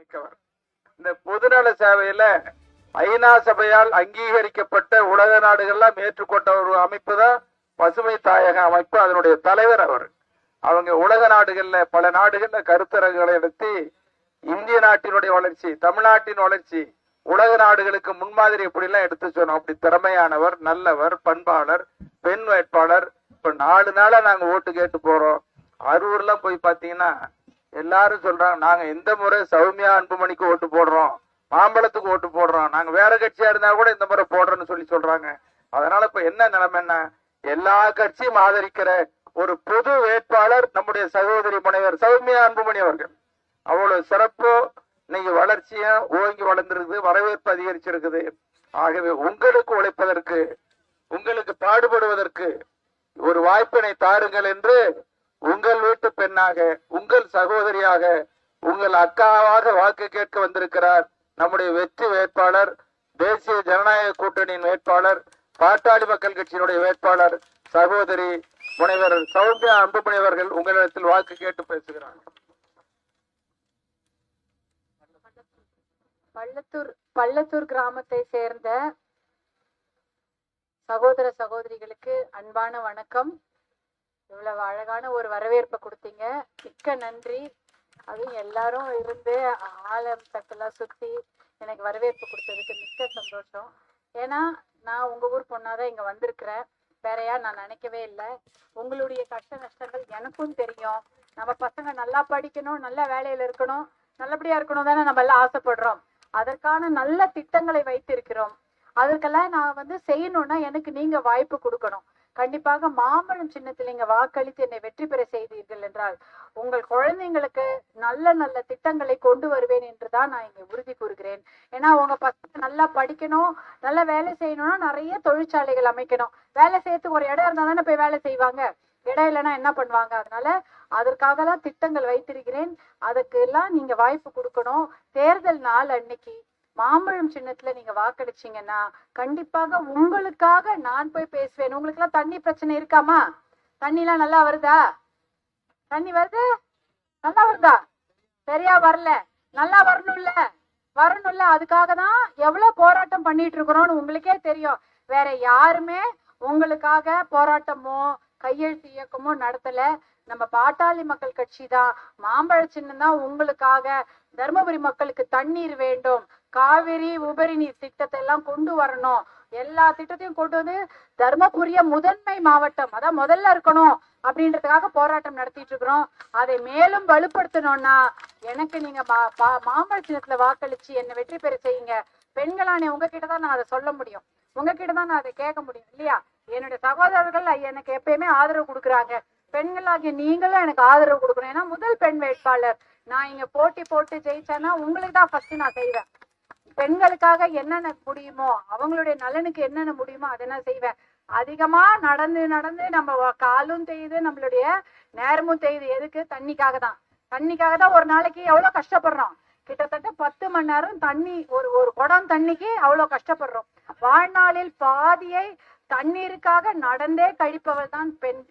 மிக்கவர் இந்த பொதுநல சேவையில ஐநா சபையால் அங்கீகரிக்கப்பட்ட உலக நாடுகள்லாம் ஏற்றுக்கொண்ட ஒரு அமைப்பு தான் பசுமை தாயக அமைப்பு. அதனுடைய தலைவர் அவர். அவங்க உலக நாடுகள்ல பல நாடுகள்ல கருத்தரங்குகளை நடத்தி இந்திய நாட்டினுடைய வளர்ச்சி தமிழ்நாட்டின் வளர்ச்சி உலக நாடுகளுக்கு முன்மாதிரி எப்படிலாம் எடுத்து சொன்னோம். அப்படி திறமையானவர் நல்லவர் பண்பாளர் பெண் வேட்பாளர். இப்ப நாலு நாளா நாங்க ஓட்டு கேட்டு போறோம். அரூர்லாம் போய் பாத்தீங்கன்னா எல்லாரும் சொல்றாங்க நாங்க இந்த முறை சௌமியா அன்புமணிக்கு ஓட்டு போடுறோம் மாம்பழத்துக்கு ஓட்டு போடுறோம் நாங்க வேற கட்சியா இருந்தா கூட இந்த முறை போடுறோம்னு சொல்லி சொல்றாங்க. அதனால இப்ப என்ன நிலைமைன்னா எல்லா கட்சியும் ஆதரிக்கிற ஒரு பொது வேட்பாளர் நம்முடைய சகோதரி முனைவர் சௌமியா அன்புமணி அவர்கள். அவ்வளவு சிறப்பு இன்னைக்கு வளர்ச்சியும் ஓங்கி வளர்ந்துருக்குது வரவேற்பு அதிகரிச்சிருக்குது. ஆகவே உங்களுக்கு உழைப்பதற்கு உங்களுக்கு பாடுபடுவதற்கு ஒரு வாய்ப்பினை தாருங்கள் என்று உங்கள் வீட்டு பெண்ணாக உங்கள் சகோதரியாக உங்கள் அக்காவாக வாக்கு கேட்க வந்திருக்கிறார். நம்முடைய வெற்றி வேட்பாளர் தேசிய ஜனநாயக கூட்டணியின் வேட்பாளர் பாட்டாளி மக்கள் கட்சியினுடைய வேட்பாளர் சகோதரி முனைவர் சௌமியா அன்புமணி அவர்கள் உங்களிடத்தில் வாக்கு கேட்டு பேசுகிறார். பள்ளத்தூர் பள்ளத்தூர் கிராமத்தை சேர்ந்த சகோதர சகோதரிகளுக்கு அன்பான வணக்கம். இவ்வளவு அழகான ஒரு வரவேற்பை கொடுத்தீங்க. மிக்க நன்றி. அதுவும் எல்லாரும் இருந்து ஆலம் தட்டெல்லாம் சுத்தி எனக்கு வரவேற்பு கொடுத்ததுக்கு மிக்க சந்தோஷம். ஏன்னா நான் உங்க ஊர் பொண்ணாதான் இங்க வந்திருக்கிறேன். வேறையா நான் நினைக்கவே இல்லை. உங்களுடைய கஷ்ட நஷ்டங்கள் எனக்கும் தெரியும். நம்ம பசங்க நல்லா படிக்கணும் நல்ல வேலையில இருக்கணும் நல்லபடியா இருக்கணும் தானே நம்ம எல்லாம் ஆசைப்படுறோம். அதற்கான நல்ல திட்டங்களை வைத்திருக்கிறோம். அதற்கெல்லாம் நான் வந்து செய்யணும்னா எனக்கு நீங்க வாய்ப்பு கொடுக்கணும். கண்டிப்பாக மாம்பழம் சின்னத்தில் நீங்க வாக்களித்து என்னை வெற்றி பெற செய்தீர்கள் என்றால் உங்கள் குழந்தைங்களுக்கு நல்ல நல்ல திட்டங்களை கொண்டு வருவேன் என்றுதான் நான் இங்க உறுதி கூறுகிறேன். ஏன்னா உங்க பசங்க நல்லா படிக்கணும் நல்லா வேலை செய்யணும்னா நிறைய தொழிற்சாலைகள் அமைக்கணும். வேலை செய்யறதுக்கு ஒரு இடம் இருந்தா தானே போய் வேலை செய்வாங்க. இடம் இல்லைன்னா என்ன பண்ணுவாங்க? அதனால அதற்காக தான் திட்டங்கள் வைத்திருக்கிறேன். அதுக்கு எல்லாம் நீங்க வாய்ப்பு கொடுக்கணும். தேர்தல் நாள் அன்னைக்கு மாம்பழம் சின்னத்துல நீங்க வாக்களிச்சீங்கன்னா கண்டிப்பாக உங்களுக்காக நான் போய் பேசுவேன். உங்களுக்கு எல்லாம் தண்ணி பிரச்சனை இருக்காமா? தண்ணி எல்லாம் நல்லா வருதா? தண்ணி வருது? நல்லா வருதா? சரியா வரல. நல்லா வரணும்ல. வரணும்ல. அதுக்காக தான் எவ்வளவு போராட்டம் பண்ணிட்டு இருக்கிறோம்னு உங்களுக்கே தெரியும். வேற யாருமே உங்களுக்காக போராட்டமோ கையெழுத்து இயக்கமும் நடத்தல. நம்ம பாட்டாளி மக்கள் கட்சி தான். மாம்பழ சின்னம் தான் உங்களுக்காக. தருமபுரி மக்களுக்கு தண்ணீர் வேண்டும். காவிரி உபரி நீர் திட்டத்தை எல்லாம் கொண்டு வரணும். எல்லா திட்டத்தையும் கொண்டு வந்து தர்மபுரிய முதன்மை மாவட்டம் அதான் முதல்ல இருக்கணும் அப்படின்றதுக்காக போராட்டம் நடத்திட்டு இருக்கிறோம். அதை மேலும் வலுப்படுத்தணும்னா எனக்கு நீங்க மா- பா- மாம்பழ சின்னத்துல வாக்களிச்சு என்னை வெற்றி பெற செய்யுங்க. பெண்களானே உங்ககிட்ட தான் நான் அதை சொல்ல முடியும். உங்ககிட்ட தான் நான் அதை கேட்க முடியும் இல்லையா? என்னுடைய சகோதரர்கள் எனக்கு எப்பயுமே ஆதரவு கொடுக்குறாங்க. பெண்களாகிய நீங்களும் எனக்கு ஆதரவு கொடுக்கணும். ஏன்னா முதல் பெண் வேட்பாளர். நான் இங்க போட்டி போட்டு ஜெயிச்சேன்னா உங்களுக்கு தான் ஃபர்ஸ்ட் நான் செய்வேன். பெண்களுக்காக என்னென்ன முடியுமோ அவங்களுடைய நலனுக்கு என்னென்ன முடியுமோ அதை நான் செய்வேன். அதிகமா நடந்து நடந்து நம்ம காலும் தெய்யுது நம்மளுடைய நேரமும் தெய்யுது எதுக்கு? தண்ணிக்காக தான். தண்ணிக்காக தான் ஒரு நாளைக்கு எவ்வளவு கஷ்டப்படுறோம். கிட்டத்தட்ட பத்து மணி நேரம் தண்ணி ஒரு ஒரு குடம் தண்ணிக்கு அவ்வளவு கஷ்டப்படுறோம். வாழ்நாளில் பாதியை தண்ணீருக்காக நடந்தே கழிப்பவர் தான் பெண்.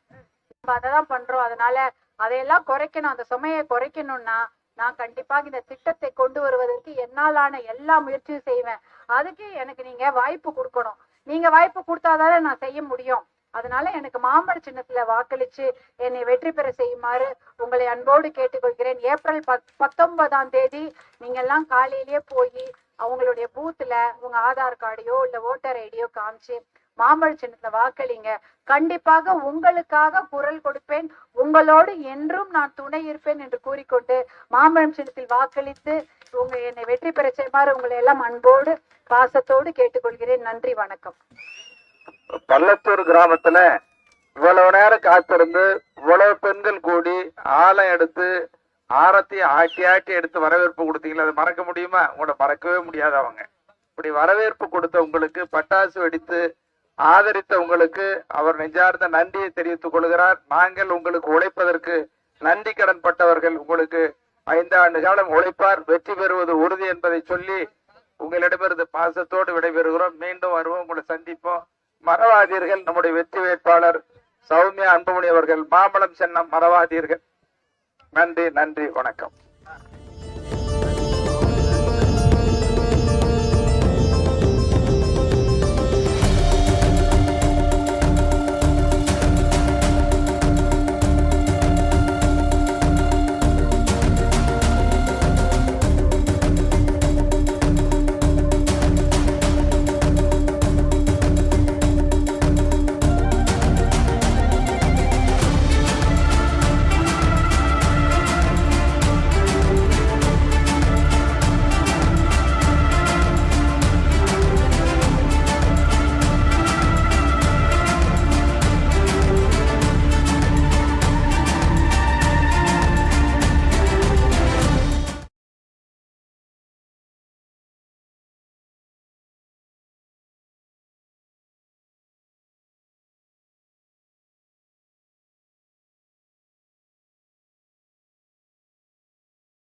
அதை தான் பண்றோம். அதனால அதையெல்லாம் குறைக்கணும். அந்த சுமையை குறைக்கணும்னா நான் கண்டிப்பாக இந்த திட்டத்தை கொண்டு வருவதற்கு என்னாலான எல்லா முயற்சியும் செய்வேன். அதுக்கு எனக்கு நீங்க வாய்ப்பு கொடுக்கணும். நீங்க வாய்ப்பு கொடுத்தாதானே நான் செய்ய முடியும். அதனால எனக்கு மாம்பழ சின்னத்துல வாக்களிச்சு என்னை வெற்றி பெற செய்யுமாறு உங்களை அன்போடு கேட்டுக்கொள்கிறேன். ஏப்ரல் பத் பத்தொன்பதாம் தேதி நீங்க எல்லாம் காலையிலேயே போய் அவங்களுடைய பூத்துல உங்க ஆதார் கார்டையோ இல்ல ஓட்டர் ஐடியோ காமிச்சு மாம்பழ சின்னத்துல வாக்களிங்க. கண்டிப்பாக உங்களுக்காக குரல் கொடுப்பேன். உங்களோடு என்றும் நான் துணை இருப்பேன் என்று கூறிக்கொண்டு மாம்பழம் சின்னத்தில் வாக்களித்து உங்க என்னை வெற்றி பெற செய்யுமாறு உங்களை எல்லாம் அன்போடு பாசத்தோடு கேட்டுக்கொள்கிறேன். நன்றி வணக்கம். பள்ளத்தூர் கிராமத்துல இவ்வளவு நேரம் காத்திருந்து இவ்வளவு பெண்கள் கூடி ஆலம் எடுத்து ஆரத்தி ஆட்டி ஆட்டி எடுத்து வரவேற்பு கொடுத்தீங்களா அதை மறக்க முடியுமா? உங்களை மறக்கவே முடியாது அவங்க. இப்படி வரவேற்பு கொடுத்த உங்களுக்கு பட்டாசு வெடித்து ஆதரித்த உங்களுக்கு அவர் நெஞ்சார்ந்த நன்றியை தெரிவித்துக் கொள்கிறார். நாங்கள் உங்களுக்கு உழைப்பதற்கு நன்றி கடன் பட்டவர்கள் உங்களுக்கு ஐந்தாண்டு காலம் உழைப்பார். வெற்றி பெறுவது உறுதி என்பதை சொல்லி உங்களிடமிருந்து பாசத்தோடு விடைபெறுகிறோம். மீண்டும் வருவோம். உங்களை சந்திப்போம். மறவாதீர்கள். நம்முடைய வெற்றி வேட்பாளர் சௌமியா அன்புமணி அவர்கள் மாம்பழம் சென்னம் மறவாதீர்கள். நன்றி நன்றி. வணக்கம்.